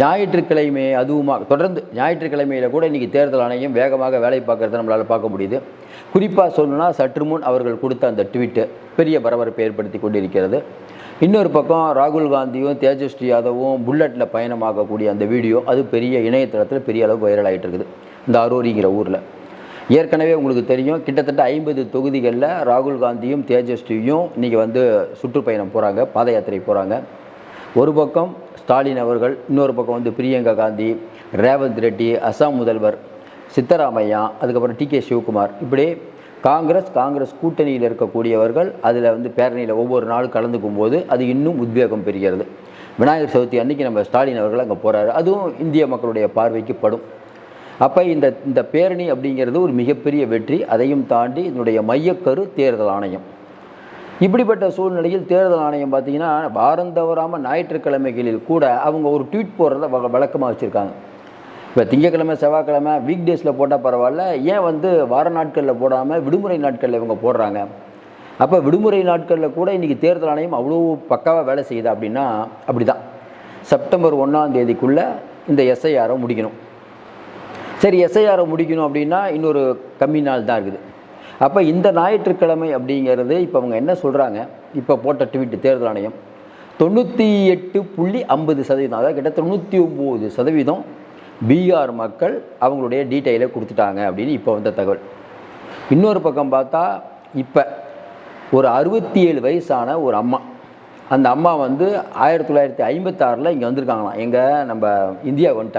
ஞாயிற்றுக்கிழமை அதுவுமாக தொடர்ந்து ஞாயிற்றுக்கிழமையில் கூட இன்றைக்கி தேர்தல் ஆணையம் வேகமாக வேலை பார்க்கறத நம்மளால் பார்க்க முடியுது. குறிப்பாக சொல்லணும்னா சற்று முன் அவர்கள் கொடுத்த அந்த ட்வீட்டு பெரிய பரபரப்பை ஏற்படுத்தி கொண்டிருக்கிறது. இன்னொரு பக்கம் ராகுல் காந்தியும் தேஜஸ்வி யாதவும் புல்லட்டில் பயணமாகக்கூடிய அந்த வீடியோ அது பெரிய இணையதளத்தில் பெரிய அளவு வைரல் ஆகிட்டு இருக்குது. இந்த அரோரிங்கிற ஊரில். ஏற்கனவே உங்களுக்கு தெரியும் கிட்டத்தட்ட ஐம்பது தொகுதிகளில் ராகுல் காந்தியும் தேஜஸ்வியும் இன்றைக்கி வந்து சுற்றுப்பயணம் போகிறாங்க பாத யாத்திரை போகிறாங்க ஒரு பக்கம் ஸ்டாலின் அவர்கள் இன்னொரு பக்கம் வந்து பிரியங்கா காந்தி ரேவந்த் ரெட்டி அசாம் முதல்வர் சித்தராமையா அதுக்கப்புறம் டி கே சிவகுமார். இப்படி காங்கிரஸ் காங்கிரஸ் கூட்டணியில் இருக்கக்கூடியவர்கள் அதில் வந்து பேரணியில் ஒவ்வொரு நாளும் கலந்துக்கும் போது அது இன்னும் உத்வேகம் பெறுகிறது. விநாயகர் சதுர்த்தி அன்னைக்கு நம்ம ஸ்டாலின் அவர்கள் அங்கே போகிறாரு அதுவும் இந்திய மக்களுடைய பார்வைக்கு படும். அப்போ இந்த இந்த பேரணி அப்படிங்கிறது ஒரு மிகப்பெரிய வெற்றி. அதையும் தாண்டி இதனுடைய மையக்கரு தேர்தல் ஆணையம். இப்படிப்பட்ட சூழ்நிலையில் தேர்தல் ஆணையம் பார்த்தீங்கன்னா வாரம் தவறாமல் ஞாயிற்றுக்கிழமைகளில் கூட அவங்க ஒரு ட்வீட் போடுறத வ வழக்கமாக வச்சுருக்காங்க. இப்போ திங்கக்கிழமை செவ்வாய்க்கிழமை வீக் டேஸில் போட்டால் பரவாயில்ல ஏன் வந்து வார நாட்களில் போடாமல் விடுமுறை நாட்களில் இவங்க போடுறாங்க? அப்போ விடுமுறை நாட்களில் கூட இன்றைக்கி தேர்தல் ஆணையம் அவ்வளோ பக்காவாக வேலை செய்யுது அப்படின்னா அப்படி தான் செப்டம்பர் ஒன்றாம் தேதிக்குள்ளே இந்த எஸ்ஐஆரை முடிக்கணும். சரி எஸ்ஐஆரை முடிக்கணும் அப்படின்னா இன்னொரு கம்மி நாள் தான் இருக்குது. அப்போ இந்த ஞாயிற்றுக்கிழமை அப்படிங்கிறது இப்போ அவங்க என்ன சொல்கிறாங்க இப்போ போட்ட ட்வீட்டு தேர்தல் ஆணையம். தொண்ணூற்றி எட்டு புள்ளி ஐம்பது சதவீதம் அதாவது கிட்ட தொண்ணூற்றி ஒம்பது சதவீதம் பீகார் மக்கள் அவங்களுடைய டீட்டெயிலை கொடுத்துட்டாங்க அப்படின்னு இப்போ வந்த தகவல். இன்னொரு பக்கம் பார்த்தா இப்போ ஒரு அறுபத்தி ஏழு வயசான ஒரு அம்மா. அந்த அம்மா வந்து ஆயிரத்தி தொள்ளாயிரத்தி ஐம்பத்தாறில் இங்கே வந்திருக்காங்களாம். எங்கே நம்ம இந்தியா வந்துட்டாங்க.